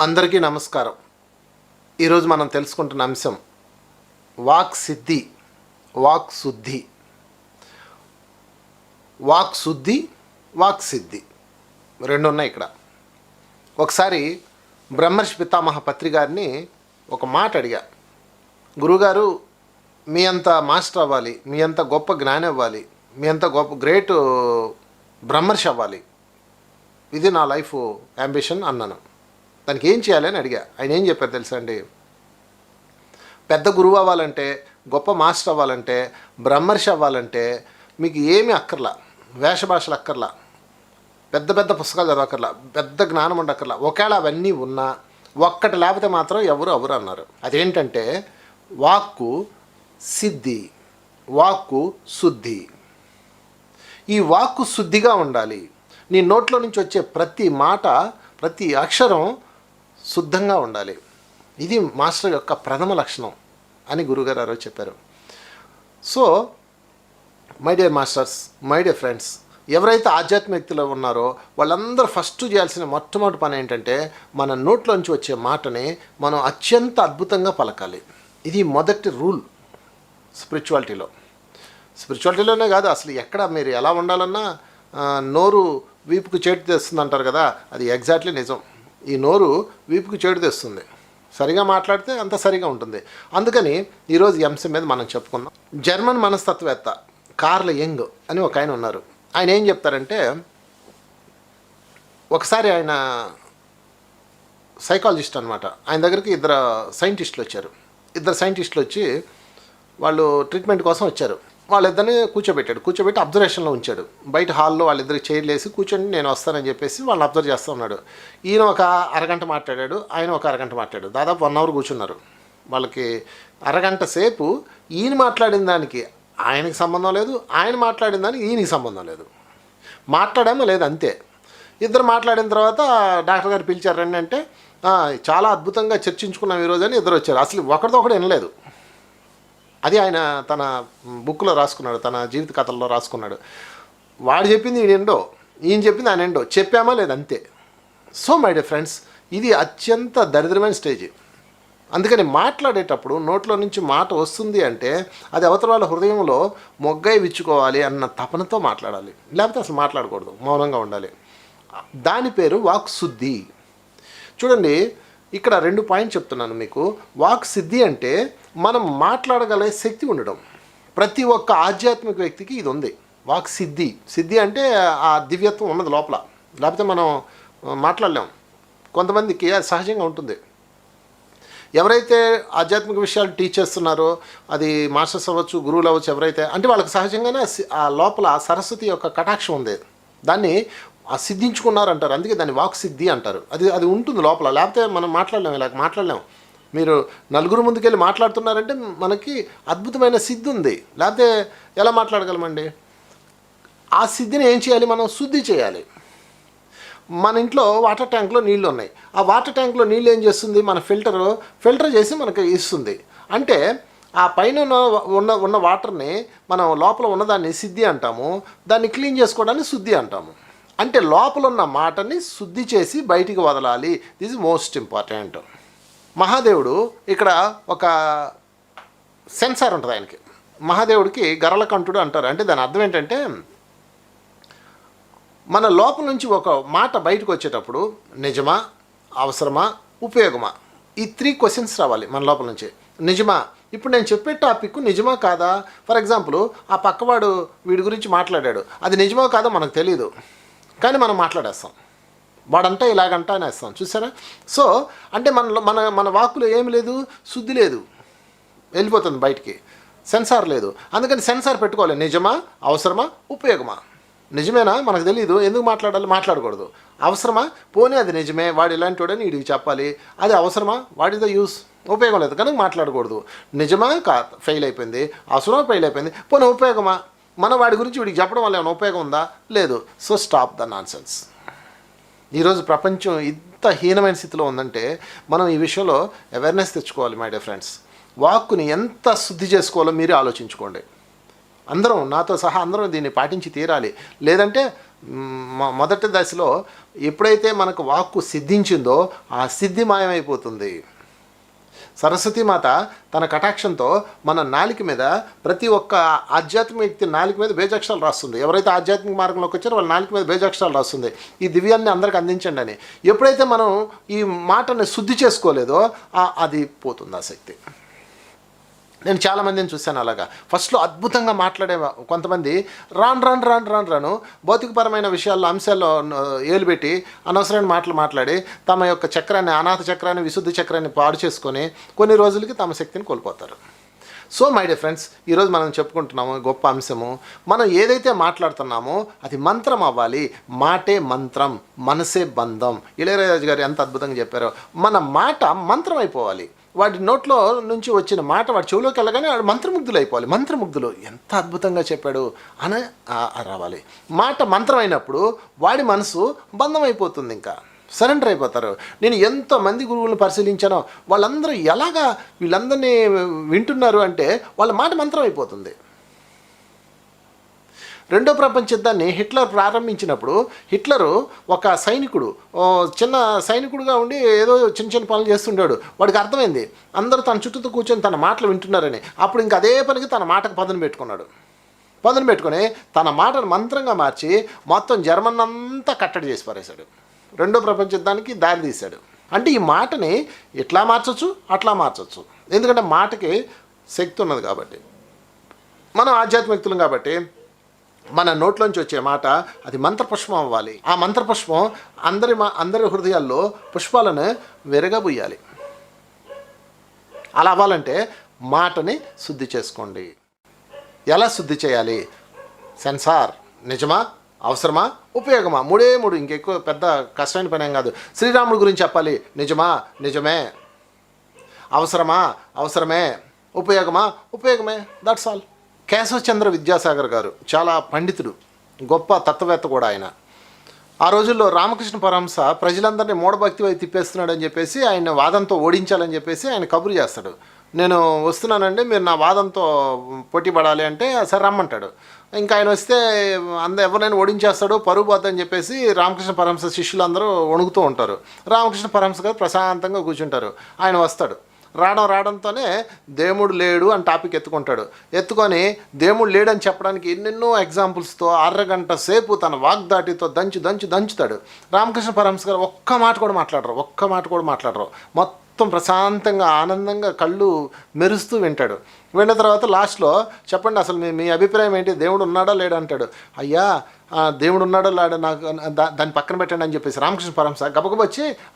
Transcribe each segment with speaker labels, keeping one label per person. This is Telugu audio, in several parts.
Speaker 1: అందరికీ నమస్కారం. ఈరోజు మనం తెలుసుకుంటున్న అంశం వాక్ సిద్ధి వాక్ శుద్ధి. వాక్ శుద్ధి వాక్ సిద్ధి. రెండు ఉన్నాయి ఇక్కడ. ఒకసారి బ్రహ్మర్షి పితామహ పత్రి గారిని ఒక మాట అడిగా. గురుగారు మీ అంత మాస్టర్ అవ్వాలి మీ అంత గొప్ప జ్ఞానం అవ్వాలి మీ అంత గొప్ప గ్రేట్ బ్రహ్మర్షి అవ్వాలి. ఇది నా లైఫ్ అంబిషన్ అన్నాను. దానికి ఏం చేయాలి అని అడిగా. ఆయన ఏం చెప్పారు తెలుసా అండి? పెద్ద గురువు అవ్వాలంటే గొప్ప మాస్టర్ అవ్వాలంటే బ్రహ్మర్షి అవ్వాలంటే మీకు ఏమి అక్కర్లా. వేష భాషలు అక్కర్లా. పెద్ద పెద్ద పుస్తకాలు చదవక్కర్లా. పెద్ద జ్ఞానం ఉండక్కర్లా. ఒకవేళ అవన్నీ ఉన్నా ఒక్కటి లేకపోతే మాత్రం ఎవరు ఎవరు అన్నారు. అదేంటంటే వాక్కు సిద్ధి వాక్కు శుద్ధి. ఈ వాక్కు శుద్ధిగా ఉండాలి. నీ నోట్లో నుంచి వచ్చే ప్రతి మాట ప్రతి అక్షరం శుద్ధంగా ఉండాలి. ఇది మాస్టర్ యొక్క ప్రథమ లక్షణం అని గురుగారు ఆ రోజు చెప్పారు. So my dear masters my dear friends ఎవరైతే ఆధ్యాత్మిక ఉన్నారో వాళ్ళందరూ ఫస్ట్ చేయాల్సిన మొట్టమొదటి పని ఏంటంటే మన నోట్లోంచి వచ్చే మాటని మనం అత్యంత అద్భుతంగా పలకాలి. ఇది మొదటి రూల్ స్పిరిచువాలిటీలో. స్పిరిచువాలిటీలోనే కాదు అసలు ఎక్కడ మీరు ఎలా ఉండాలన్నా నోరు వీపుకు చేటు తెస్తుంది అంటారు కదా అది ఎగ్జాక్ట్లీ నిజం. ఈ నోరు వీపుకు చేడు తెస్తుంది. సరిగా మాట్లాడితే అంత సరిగా ఉంటుంది. అందుకని ఈరోజు ఎంసీ మీద మనం చెప్పుకుందాం. జర్మన్ మనస్తత్వవేత్త కార్ల యంగ్ అని ఒక ఆయన ఉన్నారు. ఆయన ఏం చెప్తారంటే ఒకసారి ఆయన సైకాలజిస్ట్ అనమాట ఆయన దగ్గరికి ఇద్దరు సైంటిస్టులు వచ్చారు. ఇద్దరు సైంటిస్టులు వచ్చి వాళ్ళు ట్రీట్మెంట్ కోసం వచ్చారు. వాళ్ళిద్దరిని కూర్చోబెట్టాడు. కూర్చోబెట్టి అబ్జర్వేషన్లో ఉంచాడు. బయట హాల్లో వాళ్ళిద్దరికి చైర్లు వేసి కూర్చొని నేను వస్తానని చెప్పేసి వాళ్ళని అబ్జర్వ్ చేస్తూ ఉన్నాడు. ఈయన ఒక అరగంట మాట్లాడాడు ఆయన ఒక అరగంట మాట్లాడాడు. దాదాపు వన్ అవర్ కూర్చున్నారు. వాళ్ళకి అరగంట సేపు ఈయన మాట్లాడిన దానికి ఆయనకి సంబంధం లేదు ఆయన మాట్లాడిన దానికి ఈయనకి సంబంధం లేదు. మాట్లాడామో లేదు అంతే. ఇద్దరు మాట్లాడిన తర్వాత డాక్టర్ గారు పిలిచారు రండి అంటే చాలా అద్భుతంగా చర్చించుకున్నాం ఈరోజు అని ఇద్దరు వచ్చారు. అసలు ఒకరితో ఒకటి వినలేదు. అది ఆయన తన బుక్లో రాసుకున్నాడు తన జీవిత కథల్లో రాసుకున్నాడు. వాడు చెప్పింది ఈయన ఎండో ఈయన చెప్పింది ఆయన ఎండో చెప్పామా లేదు అంతే సో మై డియర్ ఫ్రెండ్స్ ఇది అత్యంత దరిద్రమైన స్టేజ్. అందుకని మాట్లాడేటప్పుడు నోట్లో నుంచి మాట వస్తుంది అంటే అది అవతల వాళ్ళ హృదయంలో మొగ్గై విచ్చుకోవాలి అన్న తపనతో మాట్లాడాలి. లేకపోతే అసలు మాట్లాడకూడదు మౌనంగా ఉండాలి. దాని పేరు వాక్ శుద్ధి చూడండి ఇక్కడ రెండు పాయింట్ చెప్తున్నాను మీకు. వాక్ సిద్ధి అంటే మనం మాట్లాడగలిగే శక్తి ఉండడం. ప్రతి ఒక్క ఆధ్యాత్మిక వ్యక్తికి ఇది ఉంది వాక్ సిద్ధి. సిద్ధి అంటే ఆ దివ్యత్వం ఉన్నది లోపల. లేకపోతే మనం మాట్లాడలేం. కొంతమందికి అది సహజంగా ఉంటుంది. ఎవరైతే ఆధ్యాత్మిక విషయాలు టీచ్ చేస్తున్నారో అది మాస్టర్స్ అవ్వచ్చు గురువులు అవ్వచ్చు ఎవరైతే అంటే వాళ్ళకి సహజంగానే ఆ లోపల సరస్వతి యొక్క కటాక్షం ఉంది. దాన్ని ఆ సిద్ధించుకున్నారు అంటారు అందుకే దాన్ని వాక్ సిద్ధి అంటారు. అది అది ఉంటుంది లోపల. లేకపోతే మనం మాట్లాడలేం ఇలా మాట్లాడలేం. మీరు నలుగురు ముందుకెళ్ళి మాట్లాడుతున్నారంటే మనకి అద్భుతమైన సిద్ధి ఉంది. లేకపోతే ఎలా మాట్లాడగలమండి? ఆ సిద్ధిని ఏం చేయాలి? మనం శుద్ధి చేయాలి. మన ఇంట్లో వాటర్ ట్యాంక్లో నీళ్ళు ఉన్నాయి. ఆ వాటర్ ట్యాంక్లో నీళ్ళు ఏం చేస్తుంది? మన ఫిల్టర్ ఫిల్టర్ చేసి మనకి ఇస్తుంది. అంటే ఆ పైన ఉన్న ఉన్న ఉన్న వాటర్ని మనం లోపల ఉన్నదాన్ని సిద్ధి అంటాము. దాన్ని క్లీన్ చేసుకోవడాన్ని శుద్ధి అంటాము. అంటే లోపల ఉన్న మాటని శుద్ధి చేసి బయటికి వదలాలి. దిస్ మోస్ట్ ఇంపార్టెంట్ మహాదేవుడు ఇక్కడ ఒక సెన్సార్ ఉంటుంది ఆయనకి. మహాదేవుడికి గరళకంఠుడు అంటారు. అంటే దాని అర్థం ఏంటంటే మన లోపల నుంచి ఒక మాట బయటకు వచ్చేటప్పుడు నిజమా అవసరమా ఉపయోగమా? ఈ త్రీ క్వశ్చన్స్ రావాలి మన లోపల నుంచి. నిజమా? ఇప్పుడు నేను చెప్పే టాపిక్ నిజమా కాదా? ఫర్ ఎగ్జాంపుల్ ఆ పక్కవాడు వీడి గురించి మాట్లాడాడు. అది నిజమో కాదో మనకు తెలియదు కానీ మనం మాట్లాడేస్తాం. వాడంతా ఇలాగంటా అనేస్తాం. చూసారా సో అంటే మన మన మన వాక్కులో ఏమి లేదు? శుద్ధి లేదు. వెళ్ళిపోతుంది బయటికి. సెన్సార్ లేదు. అందుకని సెన్సార్ పెట్టుకోవాలి. నిజమా? అవసరమా? ఉపయోగమా? నిజమేనా? మనకు తెలియదు ఎందుకు మాట్లాడాలి? మాట్లాడకూడదు. అవసరమా? పోనీ అది నిజమే. వాడు ఇలాంటి వాడని వీడికి చెప్పాలి. అది అవసరమా? What is the use? ఉపయోగం లేదు. కనుక మాట్లాడకూడదు. నిజమా? కా ఫెయిల్ అయిపోయింది. అవసరమా? ఫెయిల్ అయిపోయింది. పోనీ ఉపయోగమా? మన వాడి గురించి వీడికి చెప్పడం వల్ల ఏమైనా ఉపయోగం ఉందా? లేదు. So stop the nonsense ఈరోజు ప్రపంచం ఇంత హీనమైన స్థితిలో ఉందంటే మనం ఈ విషయంలో అవేర్నెస్ తెచ్చుకోవాలి మై డియర్ ఫ్రెండ్స్ వాక్కుని ఎంత శుద్ధి చేసుకోవాలో మీరే ఆలోచించుకోండి. అందరం నాతో సహా అందరం దీన్ని పాటించి తీరాలి. లేదంటే మొదటి దశలో ఎప్పుడైతే మనకు వాక్కు సిద్ధించిందో ఆ సిద్ధి మాయమైపోతుంది. సరస్వతి మాత తన కటాక్షంతో మన నాలిక మీద ప్రతి ఒక్క ఆధ్యాత్మిక వ్యక్తి నాలిక మీద బేజాక్షరాలు రాస్తుంది. ఎవరైతే ఆధ్యాత్మిక మార్గంలోకి వచ్చారో వాళ్ళ నాలిక మీద బేజాక్షరాలు రాస్తుంది. ఈ దివ్యాన్ని అందరికి అందించండి అని. ఎప్పుడైతే మనం ఈ మాటని శుద్ధి చేసుకోలేదో అది పోతుంది ఆ శక్తి. నేను చాలామందిని చూశాను అలాగా. ఫస్ట్లో అద్భుతంగా మాట్లాడే కొంతమంది రాను రాను రాను రాను రాను భౌతికపరమైన విషయాల్లో అంశాల్లో న- ఏలు పెట్టి అనవసరమైన మాటలు మాట్లాడి తమ యొక్క చక్రాన్ని అనాథ చక్రాన్ని విశుద్ధి చక్రాన్ని పాడు చేసుకొని కొన్ని రోజులకి తమ శక్తిని కోల్పోతారు. సో మై డియర్ ఫ్రెండ్స్ ఈరోజు మనం చెప్పుకుంటున్నాము గొప్ప అంశము. మనం ఏదైతే మాట్లాడుతున్నామో అది మంత్రం అవ్వాలి. మాటే మంత్రం మనసే బంధం. ఇళయరాజు గారు ఎంత అద్భుతంగా చెప్పారో. మన మాట మంత్రం అయిపోవాలి. వాడి నోట్లో నుంచి వచ్చిన మాట వాడి చెవిలోకి వెళ్ళగానే వాడు మంత్రముగ్ధులు అయిపోవాలి. మంత్రముగ్ధులు. ఎంత అద్భుతంగా చెప్పాడు. అని రావాలి. మాట మంత్రం అయినప్పుడు వాడి మనసు బంధం అయిపోతుంది ఇంకా. సరెండర్ అయిపోతారు. నేను ఎంతోమంది గురువులను పరిశీలించానో వాళ్ళందరూ ఎలాగా వీళ్ళందరినీ వింటున్నారు అంటే వాళ్ళ మాట మంత్రం అయిపోతుంది రెండో ప్రపంచ యుద్ధాన్ని హిట్లర్ ప్రారంభించినప్పుడు హిట్లరు ఒక సైనికుడు చిన్న సైనికుడుగా ఉండి ఏదో చిన్న చిన్న పనులు చేస్తుంటాడు. వాడికి అర్థమైంది. అందరూ తన చుట్టూతో కూర్చొని తన మాటలు వింటున్నారని. అప్పుడు ఇంక అదే పనికి తన మాటకు పదను పెట్టుకున్నాడు. పదును పెట్టుకొని తన మాటను మంత్రంగా మార్చి మొత్తం జర్మన్ అంతా కట్టడి చేసి పారేశాడు. రెండో ప్రపంచ యుద్ధానికి దారి తీశాడు. అంటే ఈ మాటని ఎట్లా మార్చవచ్చు అట్లా మార్చొచ్చు. ఎందుకంటే మాటకి శక్తి ఉన్నది కాబట్టి. మనం ఆధ్యాత్మికులం కాబట్టి మన నోట్లోంచి వచ్చే మాట అది మంత్రపుష్పం అవ్వాలి. ఆ మంత్రపుష్పం అందరి మా అందరి హృదయాల్లో పుష్పాలను విరగబుయ్యాలి అలా అవ్వాలంటే మాటని శుద్ధి చేసుకోండి. ఎలా శుద్ధి చేయాలి? సెన్సార్ నిజమా? అవసరమా? ఉపయోగమా? మూడే మూడు ఇంకెక్కువ పెద్ద కష్టమైన పని ఏం కాదు. శ్రీరాముడి గురించి చెప్పాలి. నిజమా? నిజమే. అవసరమా? అవసరమే. ఉపయోగమా? ఉపయోగమే. దట్స్ ఆల్ కేశవచంద్ర విద్యాసాగర్ గారు చాలా పండితుడు గొప్ప తత్వవేత్త కూడా ఆయన. ఆ రోజుల్లో రామకృష్ణ పరహంస ప్రజలందరినీ మూఢభక్తి వైపు తిప్పేస్తున్నాడని చెప్పేసి ఆయన వాదంతో ఓడించాలని చెప్పేసి ఆయన కబురు చేస్తాడు. నేను వస్తున్నానండి మీరు నా వాదంతో పోటీ పడాలి అంటే సరే రమ్మంటాడు. ఇంకా ఆయన వస్తే అంద ఎవరినైనా ఓడించేస్తాడు పరుగు పోద్దని చెప్పేసి రామకృష్ణ పరహంస శిష్యులందరూ వణుకుతూ ఉంటారు. రామకృష్ణ పరహంస గారు ప్రశాంతంగా కూర్చుంటారు. ఆయన వస్తాడు. రావడం రావడంతోనే దేవుడు లేడు అని టాపిక్ ఎత్తుకుంటాడు. ఎత్తుకొని దేవుడు లేడని చెప్పడానికి ఎన్నెన్నో ఎగ్జాంపుల్స్తో అరగంట సేపు తన వాగ్దాటితో దంచి దంచి దంచుతాడు. రామకృష్ణ పరమస్ గారు ఒక్క మాట కూడా మాట్లాడరు ఒక్క మాట కూడా మాట్లాడరు. మొత్తం ప్రశాంతంగా ఆనందంగా కళ్ళు మెరుస్తూ వింటాడు. విన్న తర్వాత లాస్ట్లో చెప్పండి అసలు మీ మీ అభిప్రాయం ఏంటి? దేవుడు ఉన్నాడా లేడా అంటాడు. అయ్యా దేవుడు ఉన్నాడో లేడా నాకు దా- దాన్ని పక్కన పెట్టండి అని చెప్పేసి రామకృష్ణ పరమహంస గబగబ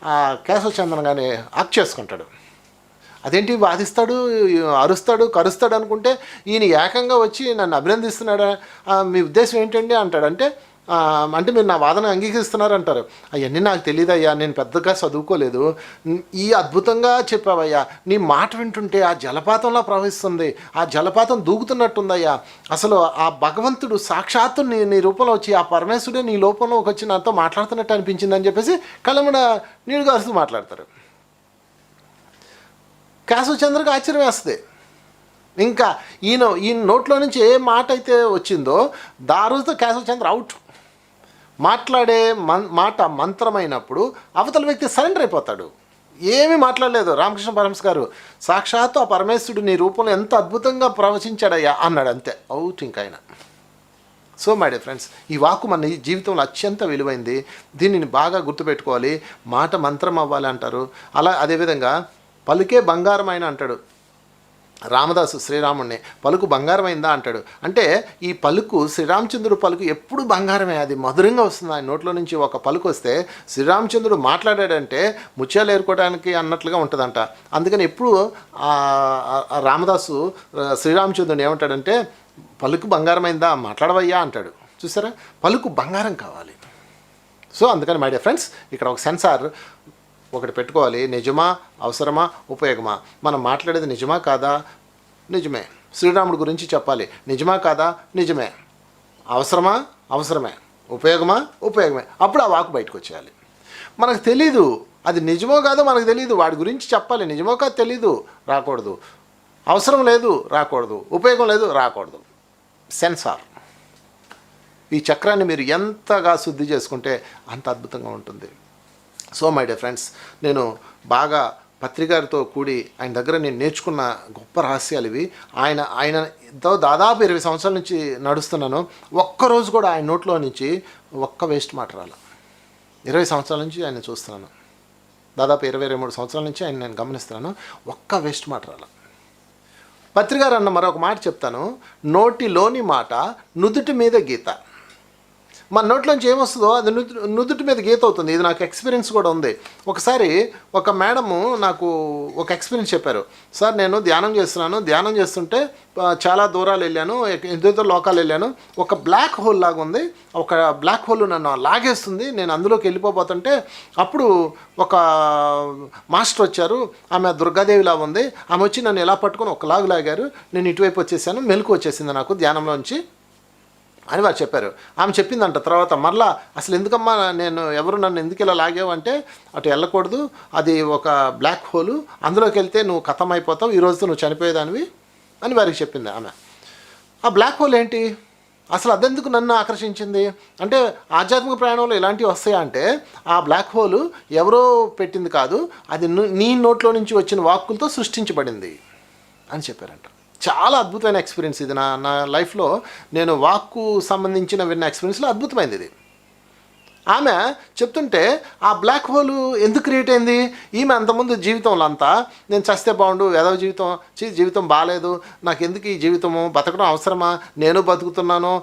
Speaker 1: ఆ కేశవ చందన్ గాని ఆక్ చేసుకుంటాడు. అదేంటి వాదిస్తాడు అరుస్తాడు కరుస్తాడు అనుకుంటే ఈయన ఏకంగా వచ్చి నన్ను అభినందిస్తున్నాడా? మీ ఉద్దేశం ఏంటండి అంటాడు. అంటే అంటే మీరు నా వాదన అంగీకరిస్తున్నారు అంటారు అవన్నీ నాకు తెలియదయ్యా నేను పెద్దగా చదువుకోలేదు. ఈ అద్భుతంగా చెప్పావయ్యా నీ మాట వింటుంటే ఆ జలపాతంలా ప్రవహిస్తుంది ఆ జలపాతం దూకుతున్నట్టుందయ్యా. అసలు ఆ భగవంతుడు సాక్షాత్తు నీ నీ రూపంలో వచ్చి ఆ పరమేశ్వరుడే నీ లోపంలోకి వచ్చి నాతో మాట్లాడుతున్నట్టు అనిపించిందని చెప్పేసి కళ్ళముడ నీళ్ళు కారుస్తూ మాట్లాడతారు. కేశవచంద్రకి ఆశ్చర్యం వేస్తుంది. ఇంకా ఈయన ఈయన నోట్లో నుంచి ఏ మాట అయితే వచ్చిందో దా రోజుతో కేశవచంద్ర అవుట్. మాట్లాడే మన్ మాట మంత్రమైనప్పుడు అవతల వ్యక్తి సరెండర్ అయిపోతాడు. ఏమీ మాట్లాడలేదు. రామకృష్ణ పరమస్ గారు సాక్షాత్తు ఆ పరమేశ్వరుడు నీ రూపంలో ఎంత అద్భుతంగా ప్రవచించాడయ్యా అన్నాడు అంతే. అవుట్ ఇంకా ఆయన సో మై డే ఫ్రెండ్స్ ఈ వాక్కు మన ఈ జీవితంలో అత్యంత విలువైంది. దీనిని బాగా గుర్తుపెట్టుకోవాలి. మాట మంత్రం అవ్వాలి అంటారు. అలా అదేవిధంగా పలుకే బంగారమైన అంటాడు. రామదాసు శ్రీరాముణ్ణి పలుకు బంగారమైందా? అంటాడు. అంటే ఈ పలుకు శ్రీరామచంద్రుడు పలుకు ఎప్పుడు బంగారమే. అది మధురంగా వస్తుంది. ఆయన నోట్లో నుంచి ఒక పలుకు వస్తే శ్రీరామచంద్రుడు మాట్లాడాడంటే ముత్యాలు ఏరుకోవడానికి అన్నట్లుగా ఉంటుందంట. అందుకని ఎప్పుడు రామదాసు శ్రీరామచంద్రుడు ఏమంటాడంటే పలుకు బంగారమైందా? మాట్లాడవయ్యా అంటాడు. చూసారా? పలుకు బంగారం కావాలి. సో అందుకని మై డియర్ ఫ్రెండ్స్ ఇక్కడ ఒక సెన్సార్ ఒకటి పెట్టుకోవాలి. నిజమా? అవసరమా? ఉపయోగమా? మనం మాట్లాడేది నిజమా కాదా? నిజమే. శ్రీరాముడి గురించి చెప్పాలి. నిజమా కాదా? నిజమే. అవసరమా? అవసరమే. ఉపయోగమా? ఉపయోగమే. అప్పుడు ఆ వాకు బయటకు వచ్చేయాలి. మనకు తెలీదు అది నిజమో కాదో మనకు తెలియదు వాడి గురించి చెప్పాలి. నిజమో కాదు తెలీదు. రాకూడదు. అవసరం లేదు రాకూడదు. ఉపయోగం లేదు రాకూడదు. సెన్సార్. ఈ చక్రాన్ని మీరు ఎంతగా శుద్ధి చేసుకుంటే అంత అద్భుతంగా ఉంటుంది. సో మై డియర్ ఫ్రెండ్స్ నేను బాగా పత్రికారితో కూడి ఆయన దగ్గర నేను నేర్చుకున్న గొప్ప రహస్యాలు ఇవి. ఆయన ఆయన దాదాపు ఇరవై సంవత్సరాల నుంచి నడుస్తున్నాను. ఒక్కరోజు కూడా ఆయన నోట్లో నుంచి ఒక్క వేస్ట్ మాట రాల. ఇరవై సంవత్సరాల నుంచి ఆయన చూస్తున్నాను. దాదాపు ఇరవై ఇరవై మూడు సంవత్సరాల నుంచి ఆయన నేను గమనిస్తున్నాను. ఒక్క వేస్ట్ మాట రాల. పత్రికారు అన్న మరొక మాట చెప్తాను. నోటిలోని మాట నుదుటి మీద గీత. మన నోట్లోంచి ఏమొస్తుందో అది నుదు నుదుటి మీద గీత అవుతుంది. ఇది నాకు ఎక్స్పీరియన్స్ కూడా ఉంది. ఒకసారి ఒక మేడము నాకు ఒక ఎక్స్పీరియన్స్ చెప్పారు. సార్ నేను ధ్యానం చేస్తున్నాను. ధ్యానం చేస్తుంటే చాలా దూరాలు వెళ్ళాను. ఎదురు లోకాలు వెళ్ళాను. ఒక బ్లాక్ హోల్ లాగా ఉంది. ఒక బ్లాక్ హోల్ నన్ను లాగేస్తుంది. నేను అందులోకి వెళ్ళిపోతుంటే అప్పుడు ఒక మాస్టర్ వచ్చారు. ఆమె దుర్గాదేవిలా ఉంది. ఆమె వచ్చి నన్ను ఎలా పట్టుకొని ఒక లాగు లాగారు. నేను ఇటువైపు వచ్చేసాను. మెలకు వచ్చేసింది నాకు ధ్యానంలోంచి. అని వారు చెప్పారు. ఆమె చెప్పిందంట తర్వాత మరలా అసలు ఎందుకమ్మా నేను ఎవరు నన్ను ఎందుకు ఇలా లాగావు అంటే అటు వెళ్ళకూడదు అది ఒక బ్లాక్ హోలు అందులోకి వెళ్తే నువ్వు కథం అయిపోతావు ఈ రోజుతో నువ్వు చనిపోయేదానివి అని వారికి చెప్పింది ఆమె. ఆ బ్లాక్ హోల్ ఏంటి? అసలు అదెందుకు నన్ను ఆకర్షించింది? అంటే ఆధ్యాత్మిక ప్రయాణంలో ఇలాంటివి వస్తాయా అంటే ఆ బ్లాక్ హోల్ ఎవరో పెట్టింది కాదు అది నీ నోట్లో నుంచి వచ్చిన వాక్కులతో సృష్టించబడింది అని చెప్పారంట. చాలా అద్భుతమైన ఎక్స్పీరియన్స్ ఇది. నా నా లైఫ్లో నేను వాక్కు సంబంధించిన విన్న ఎక్స్పీరియన్స్లో అద్భుతమైంది ఇది. ఆమె చెప్తుంటే ఆ బ్లాక్ హోల్ ఎందుకు క్రియేట్ అయింది? ఈమె అంతకుముందు జీవితంలో అంతా నేను చస్తే బాగుండు ఏదో జీవితం చీ జీవితం బాగాలేదు నాకు ఎందుకు ఈ జీవితము? బతకడం అవసరమా? నేను బతుకుతున్నాను.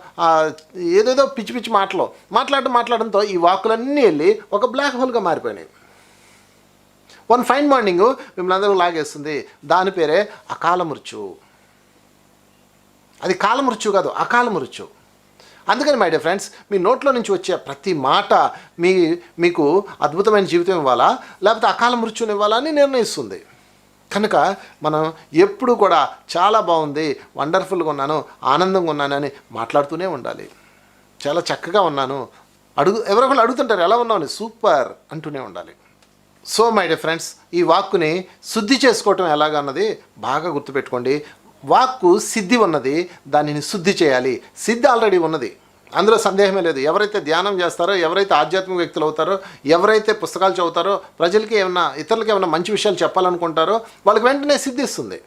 Speaker 1: ఏదేదో పిచ్చి పిచ్చి మాటలు. మాట్లాడటం మాట్లాడడంతో ఈ వాకులన్నీ వెళ్ళి ఒక బ్లాక్ హోల్గా మారిపోయినాయి. వన్ ఫైన్ మార్నింగ్ మిమ్మల్ని అందరూ లాగేస్తుంది. దాని పేరే అకాల మృత్యు. అది కాల మృత్యు కాదు అకాల మృత్యు అందుకని మై డియర్ ఫ్రెండ్స్ మీ నోట్లో నుంచి వచ్చే ప్రతి మాట మీ మీకు అద్భుతమైన జీవితం ఇవ్వాలా? లేకపోతే అకాల మృత్యుని ఇవ్వాలా అని నిర్ణయిస్తుంది. కనుక మనం ఎప్పుడు కూడా చాలా బాగుంది వండర్ఫుల్గా ఉన్నాను ఆనందంగా ఉన్నాను అని మాట్లాడుతూనే ఉండాలి. చాలా చక్కగా ఉన్నాను. అడుగు ఎవరో ఒకళ్ళు అడుగుతుంటారు ఎలా ఉన్నావు? అని సూపర్ అంటూనే ఉండాలి. సో మై డే ఫ్రెండ్స్ ఈ వాక్కుని శుద్ధి చేసుకోవటం ఎలాగన్నది బాగా గుర్తుపెట్టుకోండి. వాక్కు సిద్ధి ఉన్నది దానిని శుద్ధి చేయాలి. సిద్ధి ఆల్రెడీ ఉన్నది. అందులో సందేహమే లేదు. ఎవరైతే ధ్యానం చేస్తారో ఎవరైతే ఆధ్యాత్మిక వ్యక్తులు అవుతారో ఎవరైతే పుస్తకాలు చదువుతారో ప్రజలకి ఏమన్నా ఇతరులకి ఏమైనా మంచి విషయాలు చెప్పాలనుకుంటారో వాళ్ళకి వెంటనే సిద్ధిస్తుంది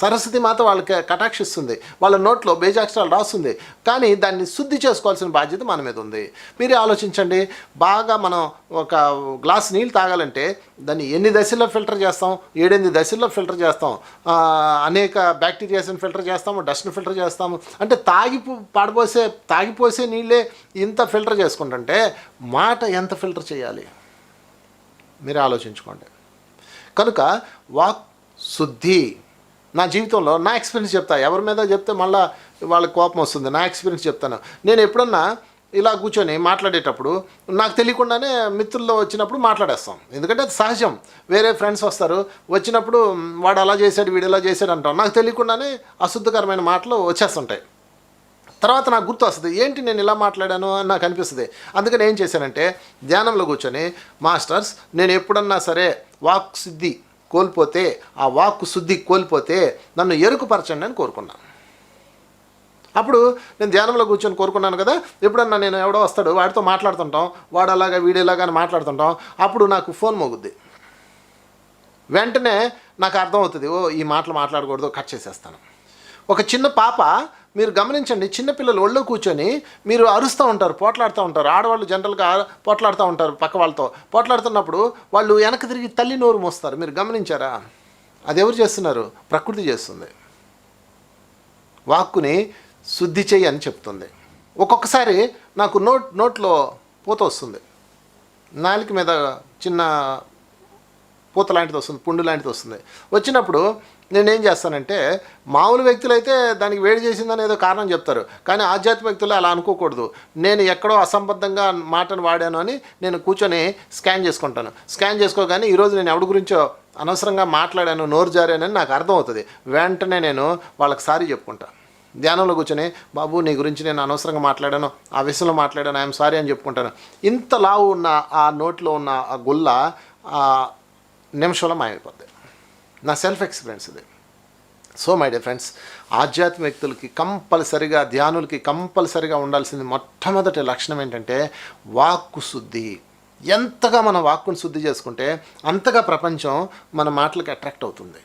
Speaker 1: సరస్వతి మాత వాళ్ళకి కటాక్షిస్తుంది. వాళ్ళ నోట్లో బేజాక్షరాలు రాస్తుంది. కానీ దాన్ని శుద్ధి చేసుకోవాల్సిన బాధ్యత మన మీద ఉంది. మీరే ఆలోచించండి. బాగా మనం ఒక గ్లాస్ నీళ్ళు తాగాలంటే దాన్ని ఎన్ని దశల్లో ఫిల్టర్ చేస్తాం? ఏడెనిమిది దశల్లో ఫిల్టర్ చేస్తాం. అనేక బ్యాక్టీరియాస్ని ఫిల్టర్ చేస్తాము డస్ట్ని ఫిల్టర్ చేస్తాము అంటే తాగి పాడిపోసే తాగిపోసే నీళ్ళే ఇంత ఫిల్టర్ చేసుకుంటుంటే మాట ఎంత ఫిల్టర్ చేయాలి? మీరు ఆలోచించుకోండి. కనుక వాక్ శుద్ధి. నా జీవితంలో నా ఎక్స్పీరియన్స్ చెప్తా. ఎవరి మీద చెప్తే మళ్ళీ వాళ్ళకి కోపం వస్తుంది. నా ఎక్స్పీరియన్స్ చెప్తాను. నేను ఎప్పుడన్నా ఇలా కూర్చొని మాట్లాడేటప్పుడు నాకు తెలియకుండానే మిత్రుల్లో వచ్చినప్పుడు మాట్లాడేస్తాం. ఎందుకంటే అది సహజం. వేరే ఫ్రెండ్స్ వస్తారు. వచ్చినప్పుడు వాడు అలా చేశాడు వీడు ఇలా చేశాడు అంటాం. నాకు తెలియకుండానే అశుద్ధకరమైన మాటలు వచ్చేస్తుంటాయి. తర్వాత నాకు గుర్తు వస్తుంది. ఏంటి నేను ఇలా మాట్లాడాను అని నాకు అనిపిస్తుంది. అందుకని ఏం చేశానంటే ధ్యానంలో కూర్చొని మాస్టర్స్ నేను ఎప్పుడన్నా సరే వాక్ సిద్ధి కోల్పోతే ఆ వాక్కు శుద్ధి కోల్పోతే నన్ను ఎరుకుపరచండి అని కోరుకున్నాను. అప్పుడు నేను ధ్యానంలో కూర్చొని కోరుకున్నాను కదా ఎప్పుడన్నా నేను ఎవడో వస్తాడు వాడితో మాట్లాడుతుంటాం వాడు అలాగా వీడియోలాగా అని మాట్లాడుతుంటాం అప్పుడు నాకు ఫోన్ మోగుద్ది. వెంటనే నాకు అర్థమవుతుంది ఓ ఈ మాటలు మాట్లాడకూడదు కట్ చేసేస్తాను. ఒక చిన్న పాప మీరు గమనించండి చిన్నపిల్లలు ఒళ్ళో కూర్చొని మీరు అరుస్తూ ఉంటారు పోట్లాడుతూ ఉంటారు. ఆడవాళ్ళు జనరల్గా పోట్లాడుతూ ఉంటారు పక్క వాళ్ళతో. పోట్లాడుతున్నప్పుడు వాళ్ళు వెనక్కి తిరిగి తల్లి నోరు మోస్తారు. మీరు గమనించారా? అది ఎవరు చేస్తున్నారు? ప్రకృతి చేస్తుంది. వాక్కుని శుద్ధి చెయ్యి అని చెప్తుంది. ఒక్కొక్కసారి నాకు నోట్ నోట్లో పూత వస్తుంది. నాలుక మీద చిన్న పూత లాంటిది వస్తుంది పుండు లాంటిది వస్తుంది. వచ్చినప్పుడు నేనేం చేస్తానంటే మామూలు వ్యక్తులు అయితే దానికి వేడి చేసిందని ఏదో కారణం చెప్తారు. కానీ ఆధ్యాత్మిక వ్యక్తులు అలా అనుకోకూడదు. నేను ఎక్కడో అసంబద్ధంగా మాటను వాడాను అని నేను కూర్చొని స్కాన్ చేసుకుంటాను. స్కాన్ చేసుకోగానే ఈరోజు నేను ఎవడి గురించో అనవసరంగా మాట్లాడాను నోరు జారానని నాకు అర్థమవుతుంది. వెంటనే నేను వాళ్ళకి సారీ చెప్పుకుంటాను ధ్యానంలో కూర్చొని బాబు నీ గురించి నేను అనవసరంగా మాట్లాడాను ఆ విషయంలో మాట్లాడాను ఐఎమ్ సారీ అని చెప్పుకుంటాను. ఇంత లావు ఉన్న ఆ నోట్లో ఉన్న ఆ గుల్ల ఆ నిమిషంలో మాయమైపోద్ది. నా సెల్ఫ్ ఎక్స్పీరియన్స్ ఇది. సో మై డియర్ ఫ్రెండ్స్ ఆధ్యాత్మిక వ్యక్తులకి కంపల్సరిగా ధ్యానులకి కంపల్సరిగా ఉండాల్సింది మొట్టమొదటి లక్షణం ఏంటంటే వాక్కు శుద్ధి. ఎంతగా మన వాక్కును శుద్ధి చేసుకుంటే అంతగా ప్రపంచం మన మాటలకు అట్రాక్ట్ అవుతుంది.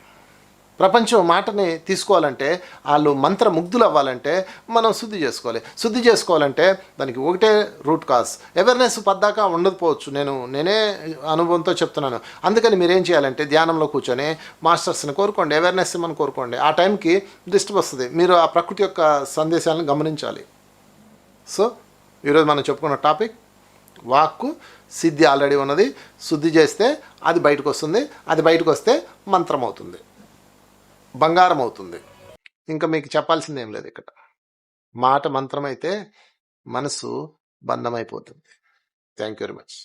Speaker 1: ప్రపంచం మాటని తీసుకోవాలంటే వాళ్ళు మంత్రముగ్ధులు అవ్వాలంటే మనం శుద్ధి చేసుకోవాలి. శుద్ధి చేసుకోవాలంటే దానికి ఒకటే రూట్ కాజ్. అవేర్నెస్ పద్దాకా ఉండకపోవచ్చు నేను నేనే అనుభవంతో చెప్తున్నాను. అందుకని మీరేం చేయాలంటే ధ్యానంలో కూర్చొని మాస్టర్స్ని కోరుకోండి అవేర్నెస్ ఇమ్మని కోరుకోండి. ఆ టైంకి డిస్టర్బ్ వస్తుంది. మీరు ఆ ప్రకృతి యొక్క సందేశాలను గమనించాలి. సో ఈరోజు మనం చెప్పుకున్న టాపిక్ వాక్కు సిద్ధి ఆల్రెడీ ఉన్నది. శుద్ధి చేస్తే అది బయటకు వస్తుంది. అది బయటకు వస్తే మంత్రం అవుతుంది బంగారం అవుతుంది ఇంకా మీకు చెప్పాల్సింది ఏం లేదు ఇక్కడ. మాట మంత్రమైతే మనసు బంధమైపోతుంది. Thank you very much